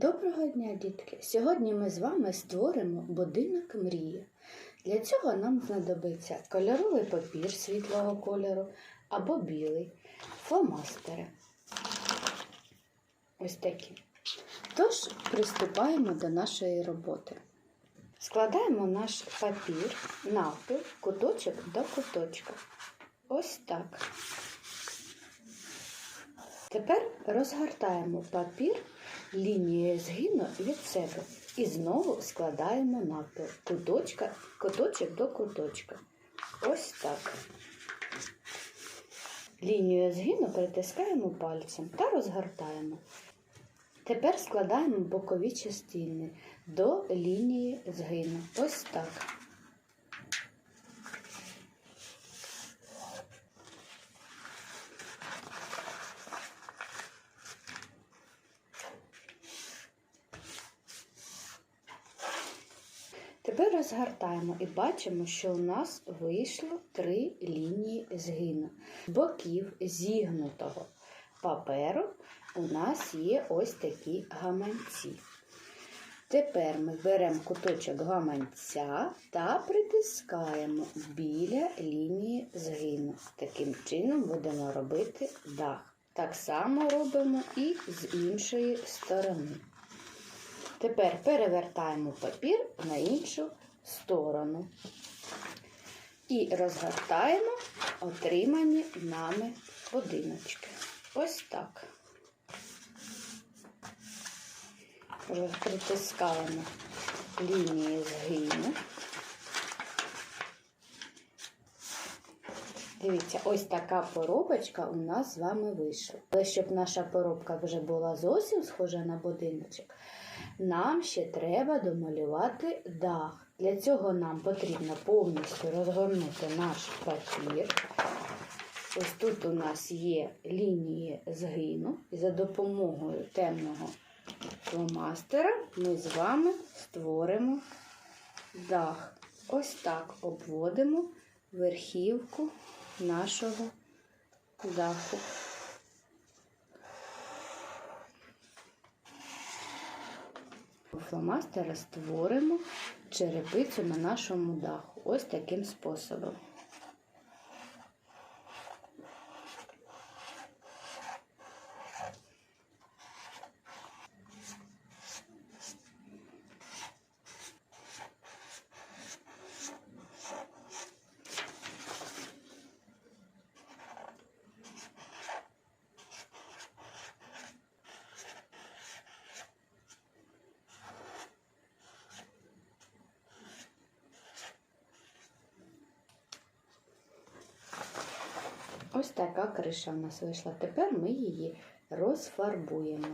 Доброго дня, дітки! Сьогодні ми з вами створимо будинок мрії. Для цього нам знадобиться кольоровий папір світлого кольору або білий, фломастери. Ось такі. Тож приступаємо до нашої роботи. Складаємо наш папір навпіл, куточок до куточка. Ось так. Тепер розгортаємо папір лінією згину від себе і знову складаємо навпіл куточка, куточок до куточка. Ось так. Лінію згину притискаємо пальцем та розгортаємо. Тепер складаємо бокові частини до лінії згину. Ось так. Тепер розгортаємо і бачимо, що у нас вийшло три лінії згину. З боків зігнутого паперу у нас є ось такі гаманці. Тепер ми беремо куточок гаманця та притискаємо біля лінії згину. Таким чином будемо робити дах. Так само робимо і з іншої сторони. Тепер перевертаємо папір на іншу сторону і розгортаємо отримані нами будиночки. Ось так. Притискаємо лінії згину. Дивіться, ось така поробочка у нас з вами вийшла. Але щоб наша поробка вже була зовсім схожа на будиночок, нам ще треба домалювати дах. Для цього нам потрібно повністю розгорнути наш папір. Ось тут у нас є лінії згину, і за допомогою темного фломастера ми з вами створимо дах. Ось так обводимо верхівку нашого даху. Фломастера створимо черепицю на нашому даху. Ось таким способом. Ось така криша в нас вийшла. Тепер ми її розфарбуємо.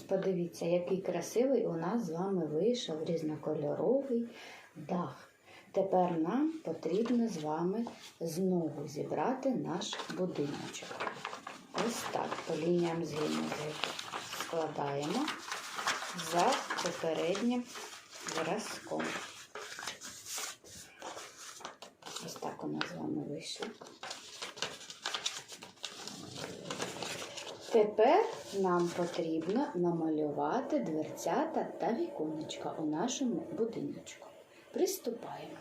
Ось подивіться, який красивий у нас з вами вийшов різнокольоровий дах. Тепер нам потрібно з вами знову зібрати наш будиночок. Ось так, по лініям згину складаємо за попереднім зразком. Ось так у нас з вами вийшло. Тепер нам потрібно намалювати дверцята та віконечка у нашому будиночку. Приступаємо.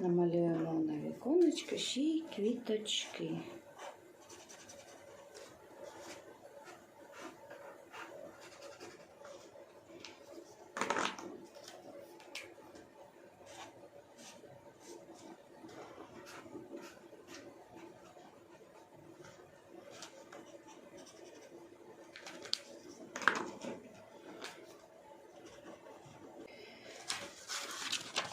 Намалюємо на віконечко ще й квіточки.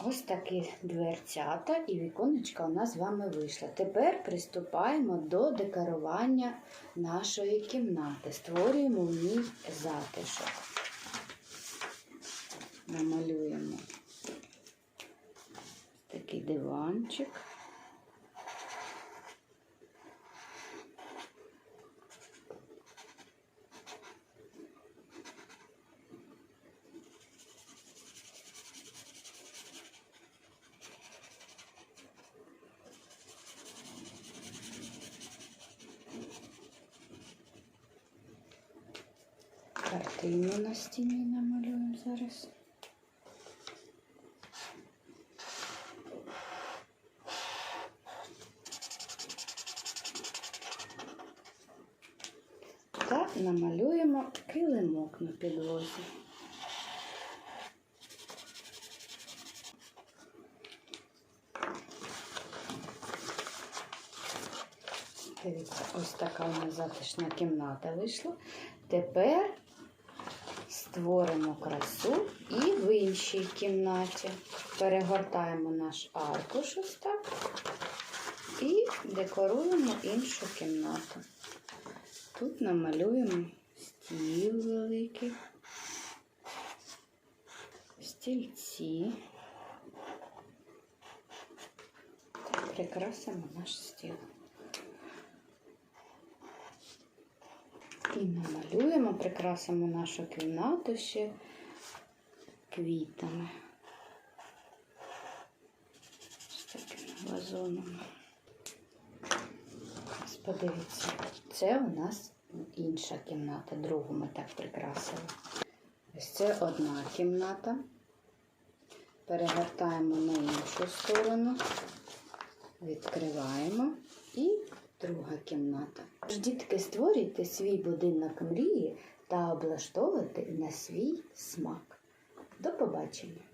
Ось такі дверцята і віконечка у нас з вами вийшла. Тепер приступаємо до декорування нашої кімнати. Створюємо в ній затишок. Намалюємо такий диванчик. Картину на стіні намалюємо зараз. Та намалюємо килимок на підлозі. Дивіться, ось така у нас затишна кімната вийшла. Тепер створимо красу і в іншій кімнаті. Перегортаємо наш аркуш ось так і декоруємо іншу кімнату. Тут намалюємо стіл великий, стільці. Прикрасимо наш стіл. І намалюємо, прикрасимо нашу кімнату ще квітами. З такими вазонами. Ось Подивіться, це у нас інша кімната, другу ми так прикрасили. Ось це одна кімната. Перегортаємо на іншу сторону, відкриваємо і друга кімната. Тож, Дітки, створюйте свій будинок мрії та облаштовуйте на свій смак. До побачення!